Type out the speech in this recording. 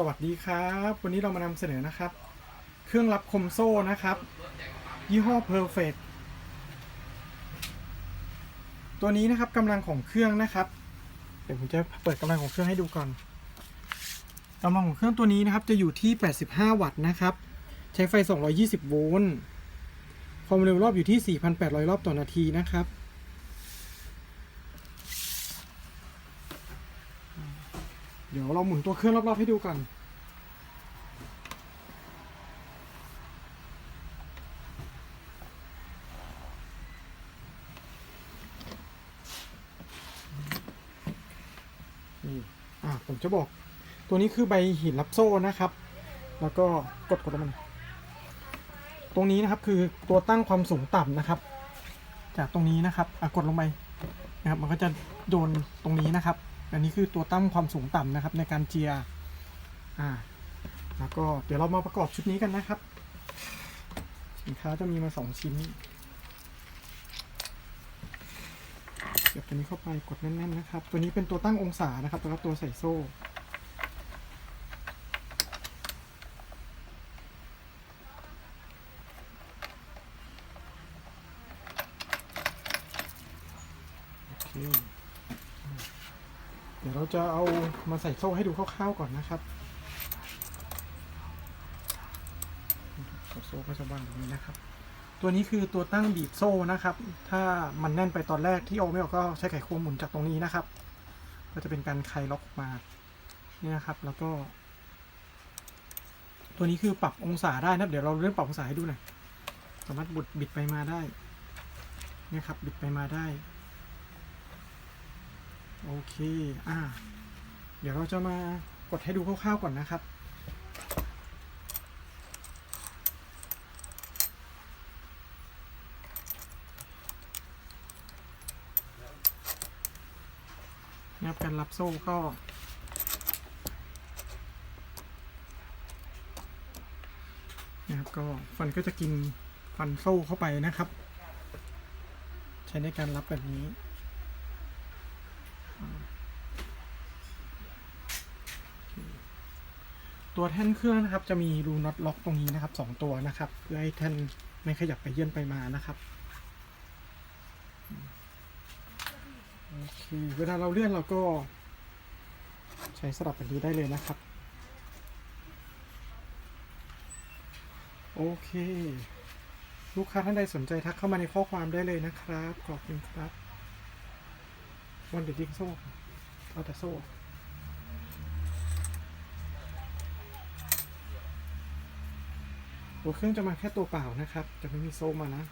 สวัสดีครับ วันนี้เรามานำเสนอนะครับ เครื่องรับคมโซ่นะครับ ยี่ห้อ Perfect ตัวนี้นะครับกำลังของเครื่องนะครับ เดี๋ยวผมจะเปิดกำลังของเครื่องให้ดูก่อนกำลังของเครื่องตัวนี้นะครับ จะอยู่ที่ 85 วัตต์นะครับ ใช้ไฟ 220 โวลต์ความเร็วรอบอยู่ที่ 4,800 รอบต่อนาทีนะครับ ดี๋ยวเราหมุนตัวเครื่องรอบๆให้ดูก่อนนี่อะผมจะบอก ตัวนี้คือใบหินรับโซ่นะครับ แล้วก็กดกดมัน ตรงนี้นะครับคือตัวตั้งความสูงต่ำนะครับ จากตรงนี้นะครับอะกดลงไปนะครับ มันก็จะโดนตรงนี้นะครับ อันนี้คือตัวตั้งความสูงต่ำนะครับในการเจียร์อ่าแล้วก็เดี๋ยวเรามาประกอบชุดนี้กันนะครับ สินค้าจะมีมาสองชิ้นเสียบตัวนี้เข้าไปกดแน่นๆนะครับ ตัวนี้เป็นตัวตั้งองศานะครับแล้วก็ตัวใส่โซ่โอเค ดี๋ยวเราจะเอามาใส่โซ่ให้ดูคร่าวๆก่อนนะครับโซ่ก็จะวางแบบนี้นะครับ ตัวนี้คือตัวตั้งบีบโซ่นะครับ ถ้ามันแน่นไปตอนแรกที่โอไม่ออกก็ใช้ไขควงหมุนจากตรงนี้นะครับ ก็จะเป็นการคลายล็อกมานี่นะครับ แล้วก็ ตัวนี้คือปรับองศาได้นะเดี๋ยวเราเริ่มปรับองศาให้ดูหน่อยสามารถบุดบิดไปมาได้นี่ครับบิดไปมาได้ โอเค อ่า เดี๋ยวเราจะมากดให้ดูคร่าวๆก่อนนะครับนะครับการรับโซ่ก็นะครับก็ฟันก็จะกินฟันโซ่เข้าไปนะครับ ใช้ในการรับแบบนี้ ตัวแท่นเครื่องนะครับจะมีรูน็อตล็อกตรงนี้นะครับสองตัวนะครับ เพื่อให้แท่นไม่ขยับไปเยื่อนไปมานะครับโอเคเวลาเราเลื่อนเราก็ ใช้สลับแบบนี้ได้เลยนะครับ โอเค ลูกค้าท่านใดสนใจทักเข้ามาในข้อความได้เลยนะครับ ขอบคุณครับวันเด็ดยิงโซ่เอาแต่โซ่ ตัวเครื่องจะมาแค่ตัวเปล่านะครับ จะไม่มีโซ่มานะ